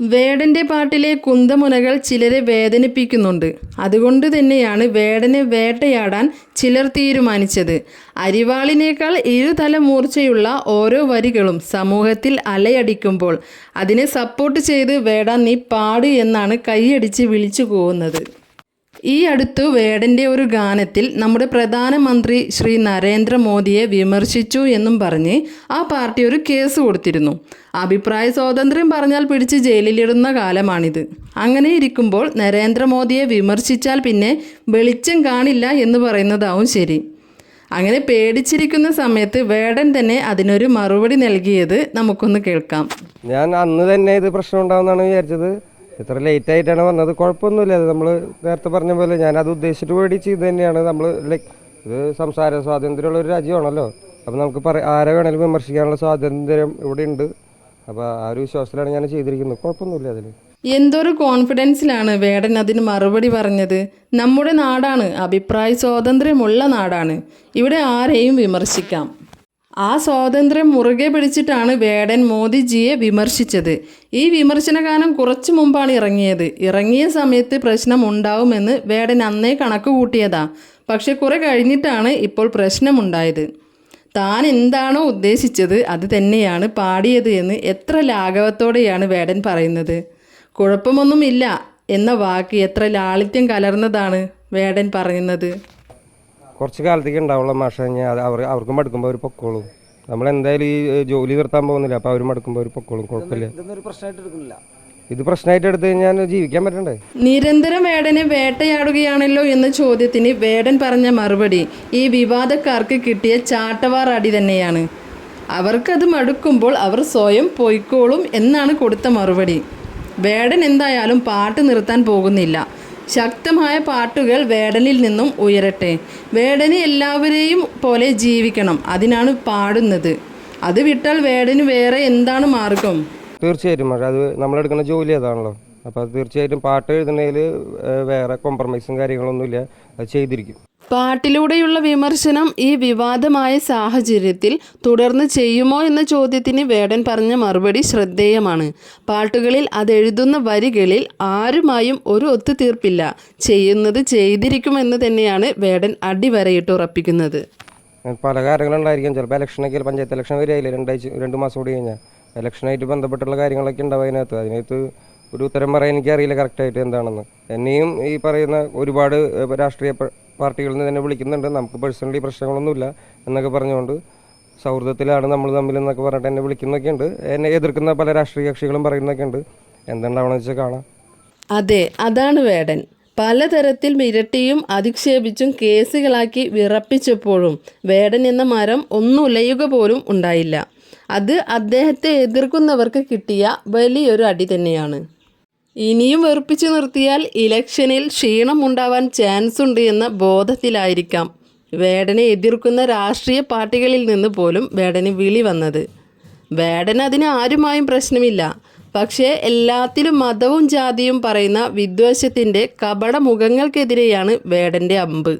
വേടന്റെ പാട്ടിലെ കുന്തമുനകൾ ചിലരെ വേദനിപ്പിക്കുന്നുണ്ട്. അതുകൊണ്ട് തന്നെയാണ് വേടനെ വേട്ടയാടാൻ ചിലർ തീരുമാനിച്ചത്. അരിവാളിനേക്കാൾ ഇരുതല മൂർച്ചയുള്ള ഓരോ വരികളും സമൂഹത്തിൽ അലയടിക്കുമ്പോൾ അതിനെ സപ്പോർട്ട് ചെയ്ത് വേടാൻ നീ പാട് എന്നാണ് കൈയടിച്ച് വിളിച്ചു പോകുന്നത് ഈ അടുത്തു വേടന്റെ ഒരു ഗാനത്തിൽ നമ്മുടെ പ്രധാനമന്ത്രി ശ്രീ നരേന്ദ്രമോദിയെ വിമർശിച്ചു എന്നും പറഞ്ഞ് ആ പാർട്ടി ഒരു കേസ് കൊടുത്തിരുന്നു. അഭിപ്രായ സ്വാതന്ത്ര്യം പറഞ്ഞാൽ പിടിച്ച് ജയിലിലിടുന്ന കാലമാണിത്. അങ്ങനെ ഇരിക്കുമ്പോൾ നരേന്ദ്രമോദിയെ വിമർശിച്ചാൽ പിന്നെ വെളിച്ചം കാണില്ല എന്ന് പറയുന്നതാവും ശരി. അങ്ങനെ പേടിച്ചിരിക്കുന്ന സമയത്ത് വേടൻ തന്നെ അതിനൊരു മറുപടി നൽകിയത് നമുക്കൊന്ന് കേൾക്കാം. ഞാൻ അന്ന് തന്നെ ഇത് പ്രശ്നം ഉണ്ടാവുമെന്നാണ് വിചാരിച്ചത്. ഇത്ര ലേറ്റ് ആയിട്ടാണ് വന്നത്. കുഴപ്പമൊന്നുമില്ല. അത് നമ്മൾ നേരത്തെ പറഞ്ഞ പോലെ ഞാൻ അത് ഉദ്ദേശിച്ചിട്ട് വേണ്ടി ചെയ്ത് തന്നെയാണ്. നമ്മൾ ലൈക് ഇത് സംസാര സ്വാതന്ത്ര്യമുള്ള ഒരു രാജ്യമാണല്ലോ. അപ്പോൾ നമുക്ക് പറ ആരെ വേണേലും വിമർശിക്കാനുള്ള സ്വാതന്ത്ര്യം ഇവിടെ ഉണ്ട്. അപ്പോൾ ആ ഒരു വിശ്വാസത്തിലാണ് ഞാൻ ചെയ്തിരിക്കുന്നത്. കുഴപ്പമൊന്നുമില്ല അതിൽ എന്തൊരു കോൺഫിഡൻസിലാണ് വേടൻ അതിന് മറുപടി പറഞ്ഞത്. നമ്മുടെ നാടാണ്. അഭിപ്രായ സ്വാതന്ത്ര്യമുള്ള നാടാണ്. ഇവിടെ ആരെയും വിമർശിക്കാം. ആ സ്വാതന്ത്ര്യം മുറുകെ പിടിച്ചിട്ടാണ് വേടൻ മോദിജിയെ വിമർശിച്ചത്. ഈ വിമർശന ഗാനം കുറച്ചു മുമ്പാണ് ഇറങ്ങിയത്. ഇറങ്ങിയ സമയത്ത് പ്രശ്നം ഉണ്ടാവുമെന്ന് വേടൻ അന്നേ കണക്ക് കൂട്ടിയതാ. പക്ഷെ കുറെ കഴിഞ്ഞിട്ടാണ് ഇപ്പോൾ പ്രശ്നമുണ്ടായത്. താൻ എന്താണോ ഉദ്ദേശിച്ചത് അത് തന്നെയാണ് പാടിയത് എന്ന് എത്ര ലാഘവത്തോടെയാണ് വേടൻ പറയുന്നത്. കുഴപ്പമൊന്നുമില്ല എന്ന വാക്ക് എത്ര ലാളിത്യം കലർന്നതാണ് വേടൻ പറയുന്നത്. കുറച്ച് കാലത്തേക്ക് ഉണ്ടാവുള്ള മാഷ കഴിഞ്ഞാൽ അത് അവർ അവർക്ക് മടുക്കുമ്പോൾ അവർ പൊക്കോളും. നമ്മൾ എന്തായാലും ഈ ജോലി നിർത്താൻ പോകുന്നില്ല അപ്പോൾ അവർ മടുക്കുമ്പോൾ അവർ പൊക്കോളും കുഴപ്പമില്ല. ഇത് പ്രശ്നമായിട്ട് എടുത്തു കഴിഞ്ഞാൽ ജീവിക്കാൻ പറ്റണ്ടേ? നിരന്തരം വേടനെ വേട്ടയാടുകയാണല്ലോ എന്ന ചോദ്യത്തിന് വേടൻ പറഞ്ഞ മറുപടി ഈ വിവാദക്കാർക്ക് കിട്ടിയ ചാട്ടവാർ അടി തന്നെയാണ്. അവർക്കത് മടുക്കുമ്പോൾ അവർ സ്വയം പൊയ്ക്കോളും എന്നാണ് കൊടുത്ത മറുപടി. വേടൻ എന്തായാലും പാട്ട് നിർത്താൻ പോകുന്നില്ല. ശക്തമായ പാട്ടുകൾ വേടനിൽ നിന്നും ഉയരട്ടെ. വേടന് എല്ലാവരെയും പോലെ ജീവിക്കണം. അതിനാണ് പാടുന്നത്. അത് വിട്ടാൽ വേടന് വേറെ എന്താണ് മാർഗം? തീർച്ചയായിട്ടും. അത് നമ്മളെടുക്കുന്ന ജോലി അതാണല്ലോ. അപ്പോൾ തീർച്ചയായിട്ടും പാട്ട് എഴുതുന്നതിൽ വേറെ കോംപ്രമൈസും കാര്യങ്ങളൊന്നുമില്ല. അത് ചെയ്തിരിക്കും. പാട്ടിലൂടെയുള്ള വിമർശനം ഈ വിവാദമായ സാഹചര്യത്തിൽ തുടർന്ന് ചെയ്യുമോ എന്ന ചോദ്യത്തിന് വേടൻ പറഞ്ഞ മറുപടി ശ്രദ്ധേയമാണ്. പാട്ടുകളിൽ അതെഴുതുന്ന വരികളിൽ ആരുമായും ഒരു ഒത്തുതീർപ്പില്ല. ചെയ്യുന്നത് ചെയ്തിരിക്കുമെന്ന് തന്നെയാണ് വേടൻ അടിവരയിട്ട് ഉറപ്പിക്കുന്നത് പല കാര്യങ്ങളുണ്ടായിരിക്കും. ചിലപ്പോൾ ഇലക്ഷനൊക്കെ പഞ്ചായത്ത് ഇലക്ഷൻ വരികയില്ല രണ്ടാഴ്ച രണ്ട് മാസം കൂടി കഴിഞ്ഞാൽ ഇലക്ഷനായിട്ട് ബന്ധപ്പെട്ടുള്ള കാര്യങ്ങളൊക്കെ ഉണ്ടാവും അതിനകത്ത്. അതിനകത്ത് ഒരു ഉത്തരം പറയാൻ എനിക്കറിയില്ല കറക്റ്റായിട്ട് എന്താണെന്ന്. എന്നെയും ഈ പറയുന്ന ഒരുപാട് രാഷ്ട്രീയ പാർട്ടികളിൽ നിന്ന് തന്നെ വിളിക്കുന്നുണ്ട്. നമുക്ക് പേഴ്സണലി പ്രശ്നങ്ങളൊന്നുമില്ല എന്നൊക്കെ പറഞ്ഞുകൊണ്ട് സൗഹൃദത്തിലാണ് നമ്മൾ തമ്മിൽ എന്നൊക്കെ പറഞ്ഞിട്ട് എന്നെ വിളിക്കുന്നൊക്കെ ഉണ്ട് എന്നെ എതിർക്കുന്ന പല രാഷ്ട്രീയ കക്ഷികളും പറയുന്നൊക്കെ ഉണ്ട് എന്തുണ്ടാവണമെന്ന് വെച്ചാൽ കാണാം. അതെ അതാണ് വേടൻ. പലതരത്തിൽ മിരട്ടിയും അധിക്ഷേപിച്ചും കേസുകളാക്കി വിറപ്പിച്ചപ്പോഴും വേടൻ എന്ന മരം ഒന്നുലയുക പോലും ഉണ്ടായില്ല. അത് അദ്ദേഹത്തെ എതിർക്കുന്നവർക്ക് കിട്ടിയ വലിയൊരു അടി തന്നെയാണ്. ഇനിയും വെറുപ്പിച്ചു നിർത്തിയാൽ ഇലക്ഷനിൽ ക്ഷീണം ഉണ്ടാവാൻ ചാൻസ് ഉണ്ട് എന്ന ബോധത്തിലായിരിക്കാം. വേടനെ എതിർക്കുന്ന രാഷ്ട്രീയ പാർട്ടികളിൽ നിന്ന് പോലും വേടന് വിളി വന്നത്. വേടൻ അതിന് ആരുമായും പ്രശ്നമില്ല. പക്ഷേ എല്ലാത്തിലും മതവും ജാതിയും പറയുന്ന വിദ്വേഷത്തിന്റെ കപട മുഖങ്ങൾക്കെതിരെയാണ് വേടന്റെ അമ്പ്.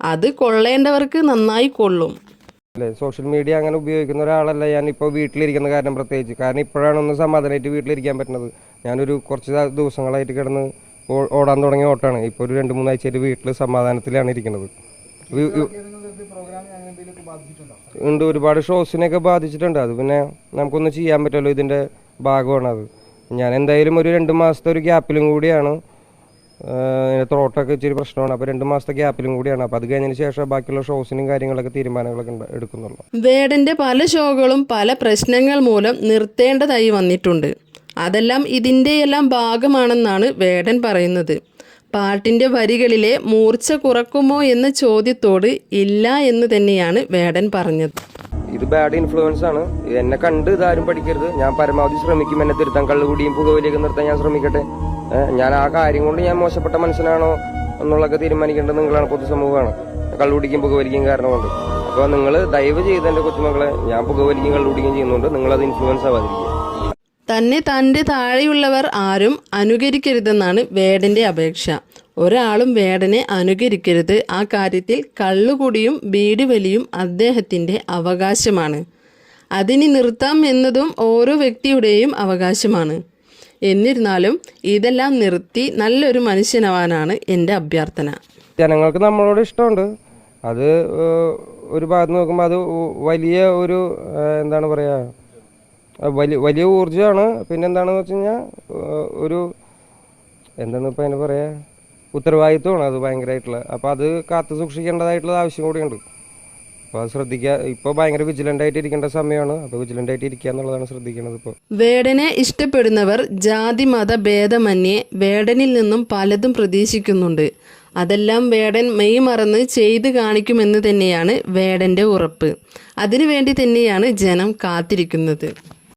അത് കൊള്ളേണ്ടവർക്ക് നന്നായി കൊള്ളും. അല്ലേ സോഷ്യൽ മീഡിയ അങ്ങനെ ഉപയോഗിക്കുന്ന ഒരാളല്ല ഞാൻ ഇപ്പോൾ വീട്ടിലിരിക്കുന്ന കാരണം പ്രത്യേകിച്ച്. കാരണം ഇപ്പോഴാണ് ഒന്ന് സമാധാനമായിട്ട് വീട്ടിലിരിക്കാൻ പറ്റുന്നത്. ഞാനൊരു കുറച്ച് ദിവസങ്ങളായിട്ട് കിടന്ന് ഓടാൻ തുടങ്ങിയ ഓട്ടാണ് ഇപ്പോൾ ഒരു രണ്ട് മൂന്നാഴ്ചയായിട്ട് വീട്ടിൽ സമാധാനത്തിലാണ് ഇരിക്കുന്നത്. ഉണ്ട് ഒരുപാട് ഷോസിനെയൊക്കെ ബാധിച്ചിട്ടുണ്ട്. അത് പിന്നെ നമുക്കൊന്നും ചെയ്യാൻ പറ്റുമല്ലോ ഇതിന്റെ ഭാഗമാണ് അത്. ഞാൻ എന്തായാലും ഒരു രണ്ട് മാസത്തെ ഒരു ഗ്യാപ്പിലും കൂടിയാണ്. ത്രോട്ടൊക്കെ ഇച്ചിരി പ്രശ്നമാണ്. അപ്പോൾ രണ്ട് മാസത്തെ ഗ്യാപ്പിലും കൂടിയാണ്. അപ്പോൾ അത് കഴിഞ്ഞതിന് ശേഷം ബാക്കിയുള്ള ഷോസിനും കാര്യങ്ങളൊക്കെ തീരുമാനങ്ങളൊക്കെ എടുക്കുന്നുള്ളൂ. വേടന്റെ പല ഷോകളും പല പ്രശ്നങ്ങൾ മൂലം നിർത്തേണ്ടതായി വന്നിട്ടുണ്ട്. അതെല്ലാം ഇതിന്റെയെല്ലാം ഭാഗമാണെന്നാണ് വേടൻ പറയുന്നത്. പാട്ടിന്റെ വരികളിലെ മൂർച്ച കുറക്കുമോ എന്ന ചോദ്യത്തോട് ഇല്ല എന്ന് തന്നെയാണ് വേടൻ പറഞ്ഞത്. ഇത് ബാഡ് ഇൻഫ്ലുവൻസ് ആണ്. എന്നെ കണ്ട് ഇതാരും പഠിക്കരുത്. ഞാൻ പരമാവധി ശ്രമിക്കും. എന്നെ തിരുത്താൻ കള്ളുകൂടിയും പുകവലിയൊക്കെ നിർത്താൻ ഞാൻ ശ്രമിക്കട്ടെ. ഞാൻ ആ കാര്യം കൊണ്ട് ഞാൻ മോശപ്പെട്ട മനുഷ്യനാണോ എന്നുള്ളതൊക്കെ തീരുമാനിക്കേണ്ടത് നിങ്ങളാണ് പൊതുസമൂഹമാണ്. കള്ളുകുടിക്കും പുകവലിക്കും കാരണം കൊണ്ട്. അപ്പോൾ നിങ്ങൾ ദയവ് ചെയ്ത് എന്റെ കൊച്ചുമക്കളെ ഞാൻ പുകവലിക്കും കള്ളുകുടിക്കും ചെയ്യുന്നുണ്ട്. നിങ്ങളത് ഇൻഫ്ലുവൻസ് ആവാതിരിക്കുക. തന്നെ തന്റെ താഴെയുള്ളവർ ആരും അനുകരിക്കരുതെന്നാണ് വേടന്റെ അപേക്ഷ. ഒരാളും വേടനെ അനുകരിക്കരുത്. ആ കാര്യത്തിൽ കള്ളുകുടിയും ബീഡിവലിയും അദ്ദേഹത്തിന്റെ അവകാശമാണ്. അതിനി നിർത്താം എന്നതും ഓരോ വ്യക്തിയുടെയും അവകാശമാണ്. എന്നിരുന്നാലും ഇതെല്ലാം നിർത്തി നല്ലൊരു മനുഷ്യനാവാനാണ് എന്റെ അഭ്യർത്ഥന. ജനങ്ങൾക്ക് നമ്മളോട് ഇഷ്ടമുണ്ട്. അത് ഒരു ഭാഗത്ത് നോക്കുമ്പോൾ അത് വലിയ ഒരു എന്താണ് പറയുക വലിയ വലിയ ഊർജമാണ്. പിന്നെ എന്താണെന്ന് വെച്ച് കഴിഞ്ഞാൽ ഒരു എന്താണ് ഇപ്പം അതിന് പറയുക ഉത്തരവാദിത്വമാണ് അത് ഭയങ്കരമായിട്ടുള്ള അപ്പോൾ അത് കാത്തു സൂക്ഷിക്കേണ്ടതായിട്ടുള്ള ആവശ്യം കൂടിയുണ്ട്. അപ്പോൾ അത് ശ്രദ്ധിക്കുക ഇപ്പോൾ ഭയങ്കര വിജിലന്റ് ആയിട്ട് ഇരിക്കേണ്ട സമയമാണ്. അപ്പോൾ വിജിലന്റ് ആയിട്ട് ഇരിക്കുക എന്നുള്ളതാണ് ശ്രദ്ധിക്കുന്നത് ഇപ്പോൾ വേടനെ ഇഷ്ടപ്പെടുന്നവർ ജാതി മത ഭേദമന്യേ വേടനിൽ നിന്നും പലതും പ്രതീക്ഷിക്കുന്നുണ്ട്. അതെല്ലാം വേടൻ മെയ് മറന്ന് ചെയ്ത് കാണിക്കുമെന്ന് തന്നെയാണ് വേടന്റെ ഉറപ്പ്. അതിനുവേണ്ടി തന്നെയാണ് ജനം കാത്തിരിക്കുന്നത്.